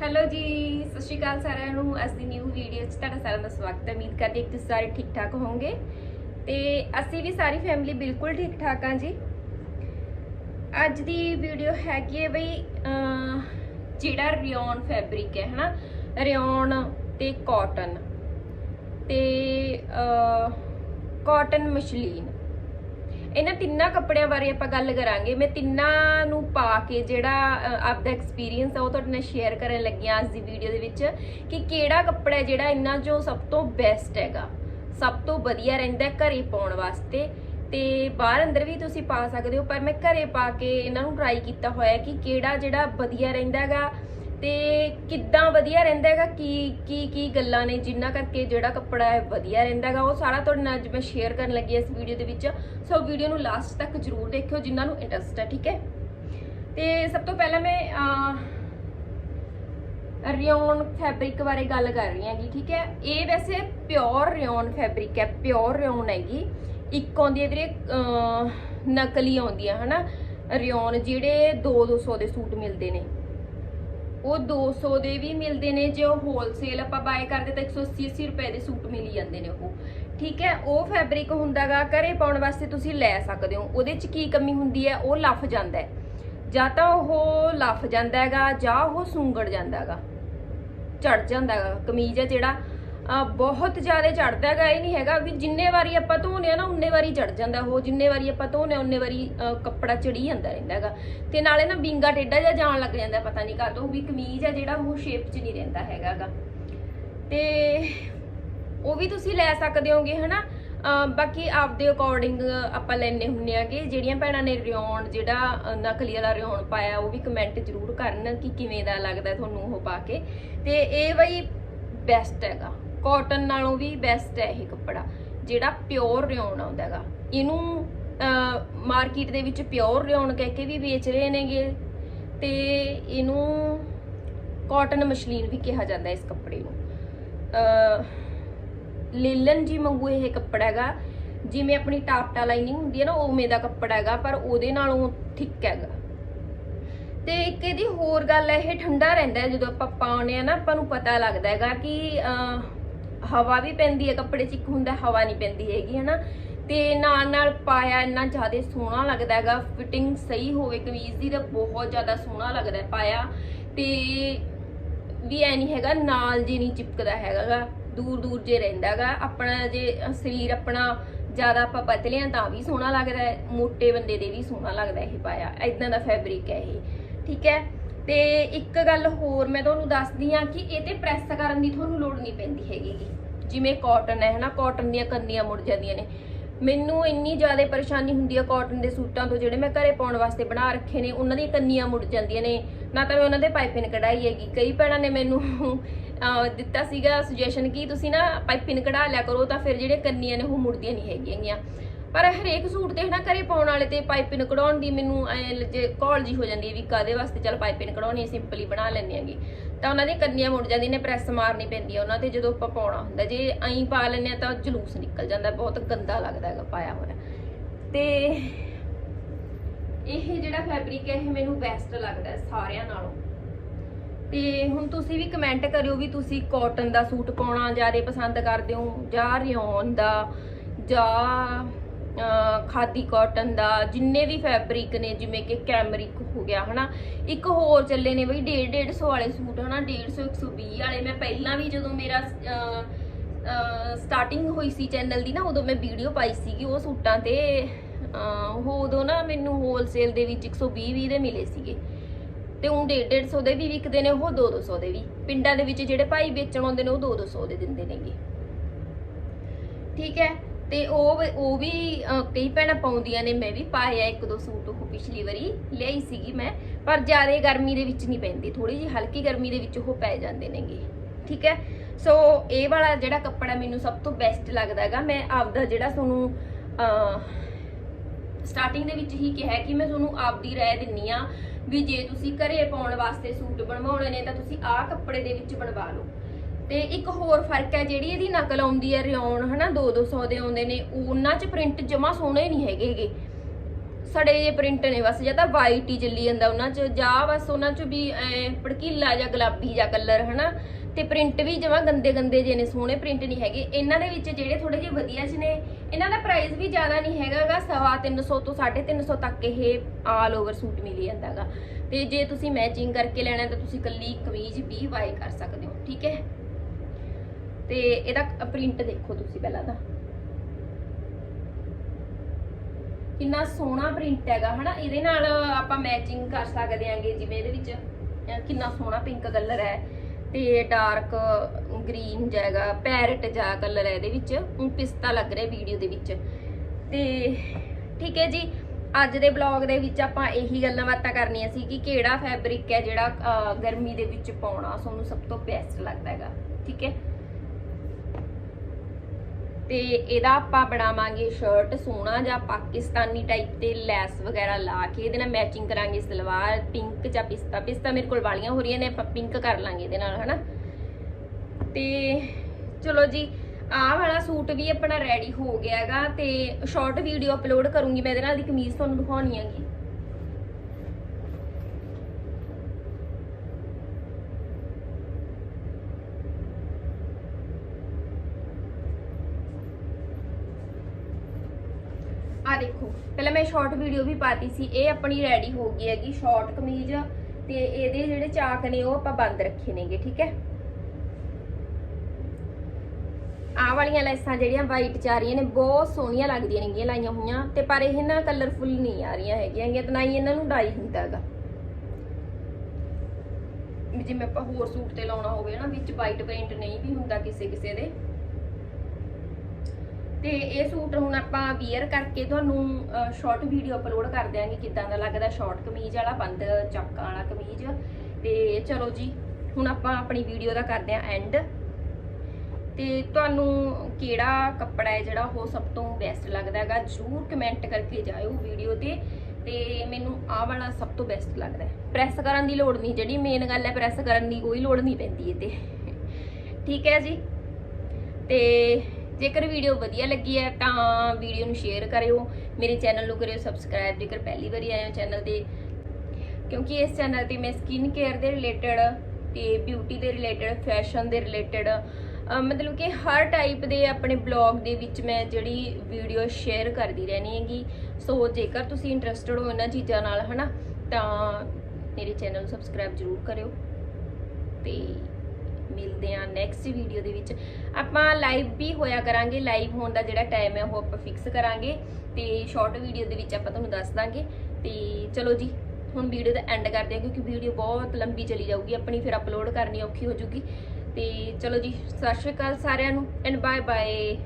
Hello ਜੀ, ਸਤਿ ਸ਼੍ਰੀ ਅਕਾਲ ਸਾਰਿਆਂ ਨੂੰ। ਅੱਜ ਦੀ ਨਿਊ ਵੀਡੀਓ 'ਚ ਤੁਹਾਡਾ ਸਾਰਿਆਂ ਦਾ ਸਵਾਗਤ ਹੈ। ਉਮੀਦ ਕਰਦੇ ਕਿ ਤੁਸੀਂ ਸਾਰੇ ਠੀਕ ਠਾਕ ਹੋਵੋਗੇ। ਤੇ ਅਸੀਂ ਵੀ ਸਾਰੀ ਫੈਮਿਲੀ ਬਿਲਕੁਲ ਠੀਕ ਠਾਕ ਹਾਂ ਜੀ। ਅੱਜ ਦੀ ਵੀਡੀਓ ਹੈਗੀ ਹੈ ਬਈ ਜਿਹੜਾ ਰਿਓਨ ਫੈਬਰਿਕ ਹੈ, ਹਨਾ? ਰਿਓਨ ਤੇ ਕਾਟਨ ਤੇ ਕਾਟਨ ਮਸ਼ਲੀਨ ਇਹਨਾਂ ਤਿੰਨਾਂ ਕੱਪੜਿਆਂ ਬਾਰੇ ਆਪਾਂ ਗੱਲ ਕਰਾਂਗੇ। ਮੈਂ ਤਿੰਨਾਂ ਨੂੰ ਪਾ ਕੇ ਜਿਹੜਾ ਆਪਦਾ ਐਕਸਪੀਰੀਅੰਸ ਆ ਉਹ ਤੁਹਾਡੇ ਨਾਲ ਸ਼ੇਅਰ ਕਰਨ ਲੱਗੀ ਹਾਂ ਅੱਜ ਦੀ ਵੀਡੀਓ ਦੇ ਵਿੱਚ ਕਿ ਕਿਹੜਾ ਕੱਪੜਾ ਹੈ ਜਿਹੜਾ ਇਹਨਾਂ ਚੋਂ ਸਭ ਤੋਂ ਬੈਸਟ ਹੈਗਾ। ਸਭ ਤੋਂ ਵਧੀਆ ਰਹਿੰਦਾ ਹੈ ਘਰੇ ਪਾਉਣ ਵਾਸਤੇ। ਤੇ ਬਾਹਰ ਅੰਦਰ ਵੀ ਤੁਸੀਂ ਪਾ ਸਕਦੇ ਹੋ, ਪਰ ਮੈਂ ਘਰੇ ਪਾ ਕੇ ਇਹਨਾਂ ਨੂੰ ਟਰਾਈ ਕੀਤਾ ਹੋਇਆ ਕਿ ਕਿਹੜਾ ਜਿਹੜਾ ਵਧੀਆ ਰਹਿੰਦਾ ਹੈਗਾ ਤੇ ਕਿੱਦਾਂ ਵਧੀਆ ਰਹਿੰਦਾ ਹੈਗਾ? ਕੀ ਕੀ ਕੀ ਗੱਲਾਂ ਨੇ? ਜਿੰਨਾ ਕਰਕੇ ਜਿਹੜਾ ਕੱਪੜਾ ਹੈ ਵਧੀਆ ਰਹਿੰਦਾ ਹੈਗਾ। ਉਹ ਸਾਰਾ ਤੁਹਾਡੇ ਨਾਲ ਅੱਜ ਮੈਂ ਸ਼ੇਅਰ ਕਰਨ ਲੱਗੀ ਇਸ ਵੀਡੀਓ ਦੇ ਵਿੱਚ। ਸੋ ਵੀਡੀਓ ਨੂੰ ਲਾਸਟ ਤੱਕ ਜਰੂਰ ਦੇਖਿਓ, ਜਿਨ੍ਹਾਂ ਨੂੰ ਇੰਟਰਸਟ ਹੈ, ਠੀਕ ਹੈ? ਤੇ ਸਭ ਤੋਂ ਪਹਿਲਾਂ ਮੈਂ ਰਿਓਨ ਫੈਬਰਿਕ ਬਾਰੇ ਗੱਲ ਕਰ ਰਹੀ ਹਾਂਗੀ, ਠੀਕ ਹੈ? ਇਹ ਵੈਸੇ ਪਿਓਰ ਰਿਓਨ ਫੈਬਰਿਕ ਹੈ ਪਿਓਰ ਰਿਓਨ ਹੈਗੀ। ਇੱਕ ਆਉਂਦੀ ਹੈ ਵੀਰੇ ਨਕਲੀ ਆਉਂਦੀ ਹੈ, ਹਨਾ? ਰਿਓਨ ਜਿਹੜੇ 2-200 ਦੇ ਸੂਟ ਮਿਲਦੇ ਨੇ। ਉਹ 200 ਦੇ ਵੀ ਮਿਲਦੇ ਨੇ, ਜੇ ਉਹ ਹੋਲਸੇਲ ਆਪਾਂ ਬਾਏ ਕਰਦੇ ਤਾਂ 180 80 ਰੁਪਏ ਦੇ ਸੂਟ ਮਿਲ ਜਾਂਦੇ ਨੇ ਉਹ। ਠੀਕ ਹੈ, ਉਹ ਫੈਬਰਿਕ ਹੁੰਦਾਗਾ, ਘਰੇ ਪਾਉਣ ਵਾਸਤੇ ਤੁਸੀਂ ਲੈ ਸਕਦੇ ਹੋ। ਉਹਦੇ ਚ ਕੀ ਕਮੀ ਹੁੰਦੀ ਹੈ? ਉਹ ਲੱਫ ਜਾਂਦਾ ਹੈ। ਜਾਂ ਤਾਂ ਉਹ ਲੱਫ ਜਾਂਦਾ ਹੈਗਾ ਜਾਂ ਉਹ ਸੁੰਗੜ ਜਾਂਦਾ ਹੈਗਾ ਚੜ ਜਾਂਦਾ ਹੈਗਾ ਕਮੀਜ਼ ਹੈ ਜਿਹੜਾ ਬਹੁਤ ਜ਼ਿਆਦਾ ਚੜਦਾ ਹੈਗਾ ਇਹ ਨਹੀਂ ਹੈਗਾ ਵੀ ਜਿੰਨੇ ਵਾਰੀ ਆਪਾਂ ਧੋਨੇ ਆ ਨਾ, ਉਨੇ ਵਾਰੀ ਚੜ ਜਾਂਦਾ ਉਹ, ਜਿੰਨੇ ਵਾਰੀ ਆਪਾਂ ਧੋਨੇ ਆ, ਉਨੇ ਵਾਰੀ ਕੱਪੜਾ ਚੜੀ ਜਾਂਦਾ ਰਹਿੰਦਾ ਹੈਗਾ ਤੇ ਨਾਲੇ ਨਾ ਬਿੰਗਾ ਟੇਡਾ ਜਿਹਾ ਜਾਣ ਲੱਗ ਜਾਂਦਾ, ਪਤਾ ਨਹੀਂ ਕਾਹਤੋਂ, ਵੀ ਕਮੀਜ਼ ਹੈ ਜਿਹੜਾ ਉਹ ਸ਼ੇਪ 'ਚ ਨਹੀਂ ਰਹਿੰਦਾ ਹੈਗਾਗਾ ਤੇ ਉਹ ਵੀ ਤੁਸੀਂ ਲੈ ਸਕਦੇ ਹੋਗੇ, ਹਨਾ? ਅਹ ਬਾਕੀ ਆਪਦੇ ਅਕੋਰਡਿੰਗ ਆਪਾਂ ਲੈਣੇ ਹੁੰਨੇ ਆਗੇ, ਜਿਹੜੀਆਂ ਭੈਣਾਂ ਨੇ ਰਿਓਨ ਜਿਹੜਾ ਨਕਲੀ ਵਾਲਾ ਰਿਓਨ ਪਾਇਆ, ਉਹ ਵੀ ਕਮੈਂਟ ਜ਼ਰੂਰ ਕਰਨ ਕਿ ਕਿਵੇਂ ਦਾ ਲੱਗਦਾ ਤੁਹਾਨੂੰ ਉਹ ਪਾ ਕੇ। ਤੇ ਇਹ ਬਈ ਬੈਸਟ ਹੈਗਾ। ਕਾਟਨ ਨਾਲੋਂ ਵੀ ਬੈਸਟ ਹੈ ਇਹ ਕੱਪੜਾ, ਜਿਹੜਾ ਪਿਓਰ ਰਿਓਨ ਆਉਂਦਾ ਹੈਗਾ। ਇਹਨੂੰ ਮਾਰਕੀਟ ਦੇ ਵਿੱਚ ਪਿਓਰ ਰਿਓਨ ਕਹਿ ਕੇ ਵੀ ਵੇਚ ਰਹੇ ਨੇਗੇ। ਤੇ ਇਹਨੂੰ ਕਾਟਨ ਮਸ਼ਲੀਨ ਵੀ ਕਿਹਾ ਜਾਂਦਾ ਇਸ ਕੱਪੜੇ ਨੂੰ। ਅਹ ਲੇਲਨ ਜੀ ਮੰਗੂ ਇਹ ਕੱਪੜਾ ਹੈਗਾ। ਜਿਵੇਂ ਆਪਣੀ ਟਾਪਟਾ ਲਾਈਨਿੰਗ ਹੁੰਦੀ ਹੈ ਨਾ, ਉਵੇਂ ਦਾ ਕੱਪੜਾ ਹੈਗਾ, ਪਰ ਉਹਦੇ ਨਾਲੋਂ ਥਿੱਕ ਹੈਗਾ। ਤੇ ਇੱਕ ਇਹਦੀ ਹੋਰ ਗੱਲ ਹੈ, ਇਹ ਠੰਡਾ ਰਹਿੰਦਾ ਜਦੋਂ ਆਪਾਂ ਪਾਉਨੇ ਆ ਨਾ, ਆਪਾਂ ਨੂੰ ਪਤਾ ਲੱਗਦਾ ਹੈਗਾ ਕਿ ਹਵਾ ਵੀ ਪੈਂਦੀ ਹੈ, ਕੱਪੜੇ 'ਚ ਇੱਕ ਹੁੰਦਾ ਹਵਾ ਨਹੀਂ ਪੈਂਦੀ ਹੈਗੀ, ਹਨਾ। ਤੇ ਨਾਲ ਨਾਲ ਪਾਇਆ ਇੰਨਾ ਜ਼ਿਆਦਾ ਸੋਹਣਾ ਲੱਗਦਾ ਹੈਗਾ ਫਿਟਿੰਗ ਸਹੀ ਹੋਵੇ, ਕਮੀਜ਼ ਦੀ ਤਾਂ ਬਹੁਤ ਜ਼ਿਆਦਾ ਸੋਹਣਾ ਲੱਗਦਾ ਪਾਇਆ। ਤੇ ਵੀ ਐ ਨਹੀਂ ਹੈਗਾ, ਨਾਲ ਜੇ ਨਹੀਂ ਚਿਪਕਦਾ ਹੈਗਾਗਾ ਦੂਰ ਦੂਰ ਜੇ ਰਹਿੰਦਾਗਾ ਆਪਣਾ ਜੇ ਸਰੀਰ ਆਪਣਾ ਜ਼ਿਆਦਾ ਆਪਾਂ ਪਤਲੇ ਆ ਤਾਂ ਵੀ ਸੋਹਣਾ ਲੱਗਦਾ ਹੈ, ਮੋਟੇ ਬੰਦੇ ਦੇ ਵੀ ਸੋਹਣਾ ਲੱਗਦਾ ਇਹ ਪਾਇਆ ਇਦਾਂ ਦਾ ਫੈਬਰਿਕ ਹੈ ਇਹ, ਠੀਕ ਹੈ। ਤੇ ਇੱਕ ਗੱਲ ਹੋਰ ਮੈਂ ਤੁਹਾਨੂੰ ਦੱਸਦੀ ਆ ਕਿ ਇਹ ਤੇ ਪ੍ਰੈਸ ਕਰਨ ਦੀ ਤੁਹਾਨੂੰ ਲੋੜ ਨਹੀਂ ਪੈਂਦੀ ਹੈਗੀ ਗੀ। ਜਿਵੇਂ ਕਾਟਨ ਹੈ, ਹਨਾ? ਕਾਟਨ ਦੀਆਂ ਕੰਨੀਆਂ ਮੁੜ ਜਾਂਦੀਆਂ ਨੇ। ਮੈਨੂੰ ਇੰਨੀ ਜ਼ਿਆਦਾ ਪਰੇਸ਼ਾਨੀ ਹੁੰਦੀ ਆ ਕਾਟਨ ਦੇ ਸੂਟਾਂ ਤੋਂ, ਜਿਹੜੇ ਮੈਂ ਘਰੇ ਪਾਉਣ ਵਾਸਤੇ ਬਣਾ ਰੱਖੇ ਨੇ, ਉਹਨਾਂ ਦੀਆਂ ਕੰਨੀਆਂ ਮੁੜ ਜਾਂਦੀਆਂ ਨੇ। ਨਾ ਤਾਂ ਮੈਂ ਉਹਨਾਂ ਦੇ ਪਾਈਪਿੰਗ ਕਢਾਈ ਹੈਗੀ। ਕਈ ਭੈਣਾਂ ਨੇ ਮੈਨੂੰ ਦਿੱਤਾ ਸੀਗਾ ਸੁਜੈਸ਼ਨ ਕਿ ਤੁਸੀਂ ਨਾ ਪਾਈਪਿੰਗ ਕਢਾ ਲਿਆ ਕਰੋ, ਤਾਂ ਫਿਰ ਜਿਹੜੇ ਕੰਨੀਆਂ ਨੇ ਉਹ ਮੁੜਦੀਆਂ ਨਹੀਂ ਹੈਗੀਆਂ ਪਰ ਹਰੇਕ ਸੂਟ ਤੇ ਹਨਾ ਘਰੇ ਪਾਉਣ ਵਾਲੇ ਤੇ ਪਾਈਪਿੰਗ ਕਢਾਉਣ ਦੀ ਮੈਨੂੰ ਐ ਜੇ ਕਾਲ ਜੀ ਹੋ ਜਾਂਦੀ ਹੈ ਵੀ ਕਾਦੇ ਵਾਸਤੇ ਚਲ ਪਾਈਪਿੰਗ ਕਢਾਉਣੀ ਸਿੰਪਲੀ ਬਣਾ ਲੈਂਦੇ ਆਂਗੇ ਤਾਂ ਉਹਨਾਂ ਦੀਆਂ ਕੰਨੀਆਂ ਮੁੜ ਜਾਂਦੀਆਂ ਨੇ, ਪ੍ਰੈਸ ਮਾਰਨੀ ਪੈਂਦੀ ਹੈ ਉਹਨਾਂ ਤੇ ਜਦੋਂ ਆਪਾਂ ਪਾਉਣਾ ਹੁੰਦਾ। ਜੇ ਐਂ ਪਾ ਲੈਂਦੇ ਆ ਤਾਂ ਜਲੂਸ ਨਿਕਲ ਜਾਂਦਾ, ਬਹੁਤ ਗੰਦਾ ਲੱਗਦਾ ਹੈਗਾ ਪਾਇਆ ਹੋਇਆ। ਤੇ ਇਹ ਜਿਹੜਾ ਫੈਬਰਿਕ ਹੈ, ਇਹ ਮੈਨੂੰ ਬੈਸਟ ਲੱਗਦਾ ਸਾਰਿਆਂ ਨਾਲੋਂ। ਤੇ ਹੁਣ ਤੁਸੀਂ ਵੀ ਕਮੈਂਟ ਕਰਿਓ ਵੀ ਤੁਸੀਂ ਕਾਟਨ ਦਾ ਸੂਟ ਪਾਉਣਾ ਜ਼ਿਆਦਾ ਪਸੰਦ ਕਰਦੇ ਹੋ ਜਾਂ ਰਿਓਨ ਦਾ ਜਾਂ ਖਾਦੀ ਕਾਟਨ ਦਾ, ਜਿੰਨੇ ਵੀ ਫੈਬਰਿਕ ਨੇ, ਜਿਵੇਂ ਕਿ ਕੈਮਰਿਕ ਹੋ ਗਿਆ, ਹਨਾ। ਇੱਕ ਹੋਰ ਚੱਲੇ ਨੇ ਬਈ 1.5 150 ਵਾਲੇ ਸੂਟ, ਹਨਾ। 150 120 ਵਾਲੇ। ਮੈਂ ਪਹਿਲਾਂ ਵੀ ਜਦੋਂ ਮੇਰਾ ਸਟਾਰਟਿੰਗ ਹੋਈ ਸੀ ਚੈਨਲ ਦੀ ਨਾ, ਉਦੋਂ ਮੈਂ ਵੀਡੀਓ ਪਾਈ ਸੀਗੀ ਉਹ ਸੂਟਾਂ ਤੇ। ਉਹ ਉਦੋਂ ਨਾ ਮੈਨੂੰ ਹੋਲਸੇਲ ਦੇ ਵਿੱਚ 120 20 ਦੇ ਮਿਲੇ ਸੀਗੇ। ਤੇ ਉਹ 150 150 ਦੇ ਵੀ ਵਿਕਦੇ ਨੇ, ਉਹ 2 200 ਦੇ ਵੀ। ਪਿੰਡਾਂ ਦੇ ਵਿੱਚ ਜਿਹੜੇ ਭਾਈ ਵੇਚਣ ਆਉਂਦੇ ਨੇ, ਉਹ 2 200 ਦੇ ਦਿੰਦੇ ਨੇਗੇ। ਠੀਕ ਹੈ? ਤੇ ਉਹ ਉਹ ਵੀ ਕਈ ਭੈਣਾਂ ਪਾਉਂਦੀਆਂ ਨੇ, ਮੈਂ ਵੀ ਪਾਇਆ ਇੱਕ ਦੋ ਸੂਟ ਉਹ ਪਿਛਲੀ ਵਾਰੀ ਲਈ ਸੀਗੀ ਮੈਂ, ਪਰ ਜ਼ਿਆਦਾ ਗਰਮੀ ਦੇ ਵਿੱਚ ਨਹੀਂ ਪੈਂਦੀ ਥੋੜੀ ਜਿਹੀ ਹਲਕੀ ਗਰਮੀ ਦੇ ਵਿੱਚ ਉਹ ਪੈ ਜਾਂਦੇ ਨੇਗੇ, ਠੀਕ ਹੈ? ਸੋ ਇਹ ਵਾਲਾ ਜਿਹੜਾ ਕੱਪੜਾ ਮੈਨੂੰ ਸਭ ਤੋਂ ਬੈਸਟ ਲੱਗਦਾ ਹੈਗਾ ਮੈਂ ਆਪਦਾ ਜਿਹੜਾ ਤੁਹਾਨੂੰ ਸਟਾਰਟਿੰਗ ਦੇ ਵਿੱਚ ਹੀ ਕਿਹਾ ਕਿ ਮੈਂ ਤੁਹਾਨੂੰ ਆਪਦੀ ਰਾਏ ਦਿੰਨੀ ਆ ਵੀ ਜੇ ਤੁਸੀਂ ਘਰੇ ਪਾਉਣ ਵਾਸਤੇ ਸੂਟ ਬਣਵਾਉਣੇ ਨੇ ਤਾਂ ਤੁਸੀਂ ਆਹ ਕੱਪੜੇ ਦੇ ਵਿੱਚ ਬਣਵਾ ਲਓ। ਤੇ ਇੱਕ ਹੋਰ ਫ਼ਰਕ ਹੈ ਜਿਹੜੀ ਇਹਦੀ ਨਕਲ ਆਉਂਦੀ ਹੈ ਰਿਓਨ, ਹਨਾ 2-200 ਦੇ ਆਉਂਦੇ ਨੇ ਉਹਨਾਂ 'ਚ ਪ੍ਰਿੰਟ ਜਮਾ ਸੋਹਣੇ ਨਹੀਂ ਹੈਗੇਗੇ ਸੜੇ ਜੇ ਪ੍ਰਿੰਟ ਨੇ ਬਸ, ਜਾਂ ਤਾਂ ਵਾਈਟ ਹੀ ਚੱਲੀ ਜਾਂਦਾ ਉਹਨਾਂ 'ਚ, ਜਾਂ ਬਸ ਉਹਨਾਂ 'ਚ ਵੀ ਐ ਭੜਕੀਲਾ ਜਾਂ ਗੁਲਾਬੀ ਜਾਂ ਕਲਰ ਹਨਾ। ਤੇ ਪ੍ਰਿੰਟ ਵੀ ਜਮਾਂ ਗੰਦੇ ਗੰਦੇ ਜੇ ਨੇ, ਸੋਹਣੇ ਪ੍ਰਿੰਟ ਨਹੀਂ ਹੈਗੇ। ਇਹਨਾਂ ਦੇ ਵਿੱਚ ਜਿਹੜੇ ਥੋੜੇ ਜਿਹੇ ਵਧੀਆ ਚ ਨੇ, ਇਹਨਾਂ ਦਾ ਪ੍ਰਾਈਸ ਵੀ ਜ਼ਿਆਦਾ ਨਹੀਂ ਹੈਗਾਗਾ ਸਵਾ 300 ਤੋਂ 350 ਤੱਕ ਇਹ ਆਲ ਓਵਰ ਸੂਟ ਮਿਲ ਜਾਂਦਾਗਾ ਤੇ ਜੇ ਤੁਸੀਂ ਮੈਚਿੰਗ ਕਰਕੇ ਲੈਣਾ ਤਾਂ ਤੁਸੀਂ ਕੱਲੀ ਕਮੀਜ਼ ਵੀ ਬਾਈ ਕਰ ਸਕਦੇ ਹੋ, ਠੀਕ ਹੈ? ਤੇ ਇਹਦਾ ਪ੍ਰਿੰਟ ਦੇਖੋ ਤੁਸੀਂ ਪਹਿਲਾਂ ਤਾਂ। ਕਿੰਨਾ ਸੋਹਣਾ ਪ੍ਰਿੰਟ ਹੈਗਾ, ਹਨਾ? ਇਹਦੇ ਨਾਲ ਆਪਾਂ ਮੈਚਿੰਗ ਕਰ ਸਕਦੇ ਆਂਗੇ, ਜਿਵੇਂ ਇਹਦੇ ਵਿੱਚ ਕਿੰਨਾ ਸੋਹਣਾ ਪਿੰਕ ਕਲਰ ਹੈ। ਤੇ ਡਾਰਕ ਗ੍ਰੀਨ ਜਾਏਗਾ ਪੈਰਟ ਜਾ ਕਲਰ ਹੈ ਇਹਦੇ ਵਿੱਚ। ਹੁਣ ਪਿਸਤਾ ਲੱਗ ਰਿਹਾ ਵੀਡੀਓ ਦੇ ਵਿੱਚ। ਤੇ ਠੀਕ ਹੈ ਜੀ, ਅੱਜ ਦੇ ਬਲੌਗ ਦੇ ਵਿੱਚ ਆਪਾਂ ਇਹੀ ਗੱਲਾਂ ਬਾਤਾਂ ਕਰਨੀਆਂ ਸੀ ਕਿ ਕਿਹੜਾ ਫੈਬਰਿਕ ਹੈ ਜਿਹੜਾ ਗਰਮੀ ਦੇ ਵਿੱਚ ਪਾਉਣਾ ਤੁਹਾਨੂੰ ਸਭ ਤੋਂ ਬੈਸਟ ਲੱਗਦਾ ਹੈਗਾ। ਠੀਕ ਹੈ? ਤੇ ਇਹਦਾ ਆਪਾਂ ਬਣਾਵਾਂਗੇ ਸ਼ਰਟ ਸੋਹਣਾ ਜਾਂ ਪਾਕਿਸਤਾਨੀ ਟਾਈਪ ਤੇ ਲੈਸ ਵਗੈਰਾ ਲਾ ਕੇ, ਇਹਦੇ ਨਾਲ ਮੈਚਿੰਗ ਕਰਾਂਗੇ ਸਲਵਾਰ ਪਿੰਕ ਜਾਂ ਪਿਸਤਾ ਪਿਸਤਾ ਮੇਰੇ ਕੋਲ ਵਾਲੀਆਂ ਹੋ ਰਹੀਆਂ ਨੇ, ਆਪਾਂ ਪਿੰਕ ਕਰ ਲਾਂਗੇ ਇਹਦੇ ਨਾਲ, ਹਨਾ? ਤੇ ਚਲੋ ਜੀ, ਆਹ ਵਾਲਾ ਸੂਟ ਵੀ ਆਪਣਾ ਰੈਡੀ ਹੋ ਗਿਆ ਹੈਗਾ ਤੇ ਸ਼ਾਰਟ ਵੀਡੀਓ ਅਪਲੋਡ ਕਰੂੰਗੀ ਮੈਂ, ਇਹਦੇ ਨਾਲ ਦੀ ਕਮੀਜ਼ ਤੁਹਾਨੂੰ ਦਿਖਾਉਣੀ ਹੈਗੀ। ਆ ਦੇਖੋ, ਪਹਿਲਾਂ ਮੈਂ ਸ਼ਾਰਟ ਵੀਡੀਓ ਵੀ ਪਾਤੀ ਸੀ, ਇਹ ਆਪਣੀ ਰੈਡੀ ਹੋ ਗਈ ਹੈਗੀ ਸ਼ਾਰਟ ਕਮੀਜ਼ ਤੇ ਇਹਦੇ ਜਿਹੜੇ ਚਾਕ ਨੇ ਉਹ ਆਪਾਂ ਬੰਦ ਰੱਖੇ ਨੇਗੇ, ਠੀਕ ਹੈ? ਆਹ ਵਾਲੀਆਂ ਲੈਸਾਂ ਜਿਹੜੀਆਂ ਵਾਈਟ ਚ ਆ ਰਹੀਆਂ ਨੇ, ਬਹੁਤ ਸੋਹਣੀਆਂ ਲੱਗਦੀਆਂ ਨੇਗੀਆਂ ਲਾਈਆਂ ਹੋਈਆਂ ਤੇ ਪਰ ਇਹ ਨਾ ਕਲਰਫੁਲ ਨਹੀਂ ਆ ਰਹੀਆਂ ਹੈਗੀਆਂ ਤੇ ਨਾ ਹੀ ਇਹਨਾਂ ਨੂੰ ਡਾਈ ਹੁੰਦਾ ਹੈਗਾ। ਜਿਵੇਂ ਆਪਾਂ ਹੋਰ ਸੂਟ ਤੇ ਲਾਉਣਾ ਹੋਵੇ ਨਾ, ਵਿੱਚ ਵਾਈਟ ਪ੍ਰਿੰਟ ਨਹੀਂ ਵੀ ਹੁੰਦਾ ਕਿਸੇ ਕਿਸੇ ਦੇ। ਤੇ ਇਹ ਸੂਟ ਹੁਣ ਆਪਾਂ ਵੀਅਰ ਕਰਕੇ ਤੁਹਾਨੂੰ ਸ਼ਾਰਟ ਵੀਡੀਓ ਅਪਲੋਡ ਕਰ ਦਿਆਂਗੇ, ਕਿਦਾਂ ਦਾ ਲੱਗਦਾ ਸ਼ਾਰਟ ਕਮੀਜ਼ ਵਾਲਾ, ਬੰਦ ਚੱਕਾਂ ਵਾਲਾ ਕਮੀਜ਼। ਤੇ ਚਲੋ ਜੀ, ਹੁਣ ਆਪਾਂ ਆਪਣੀ ਵੀਡੀਓ ਦਾ ਕਰਦੇ ਆਂ ਐਂਡ ਤੇ ਤੁਹਾਨੂੰ ਕਿਹੜਾ ਕੱਪੜਾ ਹੈ ਜਿਹੜਾ ਉਹ ਸਭ ਤੋਂ ਬੈਸਟ ਲੱਗਦਾ ਹੈਗਾ? ਜਰੂਰ ਕਮੈਂਟ ਕਰਕੇ ਜਾਇਓ ਵੀਡੀਓ ਤੇ। ਤੇ ਮੈਨੂੰ ਆਹ ਵਾਲਾ ਸਭ ਤੋਂ ਬੈਸਟ ਲੱਗਦਾ ਹੈ। ਪ੍ਰੈਸ ਕਰਨ ਦੀ ਲੋੜ ਨਹੀਂ, ਜਿਹੜੀ ਮੇਨ ਗੱਲ ਹੈ ਪ੍ਰੈਸ ਕਰਨ ਦੀ ਕੋਈ ਲੋੜ ਨਹੀਂ ਪੈਂਦੀ ਇਹ ਤੇ। ਠੀਕ ਹੈ ਜੀ? ਤੇ ਜੇਕਰ ਵੀਡੀਓ ਵਧੀਆ ਲੱਗੀ ਹੈ ਤਾਂ ਵੀਡੀਓ ਨੂੰ ਸ਼ੇਅਰ ਕਰਿਓ, ਮੇਰੇ ਚੈਨਲ ਨੂੰ ਕਰਿਓ ਸਬਸਕ੍ਰਾਈਬ ਜੇਕਰ ਪਹਿਲੀ ਵਾਰੀ ਆਏ ਹੋ ਚੈਨਲ ਤੇ। ਕਿਉਂਕਿ ਇਸ ਚੈਨਲ ਤੇ ਮੈਂ ਸਕਿਨ ਕੇਅਰ ਦੇ ਰਿਲੇਟਡ ਤੇ ਬਿਊਟੀ ਦੇ ਰਿਲੇਟਡ ਫੈਸ਼ਨ ਦੇ ਰਿਲੇਟਡ ਮਤਲਬ ਕਿ ਹਰ ਟਾਈਪ ਦੇ ਆਪਣੇ ਬਲੌਗ ਦੇ ਵਿੱਚ ਮੈਂ ਜਿਹੜੀ ਵੀਡੀਓ ਸ਼ੇਅਰ ਕਰਦੀ ਰਹਿਣੀ ਹੈਗੀ। ਸੋ ਜੇਕਰ ਤੁਸੀਂ ਇੰਟਰਸਟਿਡ ਹੋ ਇਹਨਾਂ ਚੀਜ਼ਾਂ ਨਾਲ, ਹਨਾ, ਤਾਂ ਮੇਰੇ ਚੈਨਲ ਨੂੰ ਸਬਸਕ੍ਰਾਈਬ ਜ਼ਰੂਰ ਕਰਿਓ। ਤੇ ਮਿਲਦੇ ਆ ਨੈਕਸਟ ਵੀਡੀਓ ਦੇ ਵਿੱਚ। ਆਪਾਂ ਲਾਈਵ ਵੀ ਹੋਇਆ ਕਰਾਂਗੇ ਲਾਈਵ ਹੋਣ ਦਾ ਜਿਹੜਾ ਟਾਈਮ ਹੈ ਉਹ ਆਪਾਂ ਫਿਕਸ ਕਰਾਂਗੇ ਤੇ ਸ਼ਾਰਟ ਵੀਡੀਓ ਦੇ ਵਿੱਚ ਆਪਾਂ ਤੁਹਾਨੂੰ ਦੱਸ ਦਾਂਗੇ। ਤੇ ਚਲੋ ਜੀ, ਹੁਣ ਵੀਡੀਓ ਦਾ ਐਂਡ ਕਰਦੇ ਹਾਂ ਕਿਉਂਕਿ ਵੀਡੀਓ ਬਹੁਤ ਲੰਬੀ ਚਲੀ ਜਾਊਗੀ, ਆਪਣੀ ਫਿਰ ਅਪਲੋਡ ਕਰਨੀ ਔਖੀ ਹੋ ਜੂਗੀ ਤੇ ਚਲੋ ਜੀ, ਸਤਿ ਸ਼੍ਰੀ ਅਕਾਲ ਸਾਰਿਆਂ ਨੂੰ ਐਂਡ ਬਾਏ ਬਾਏ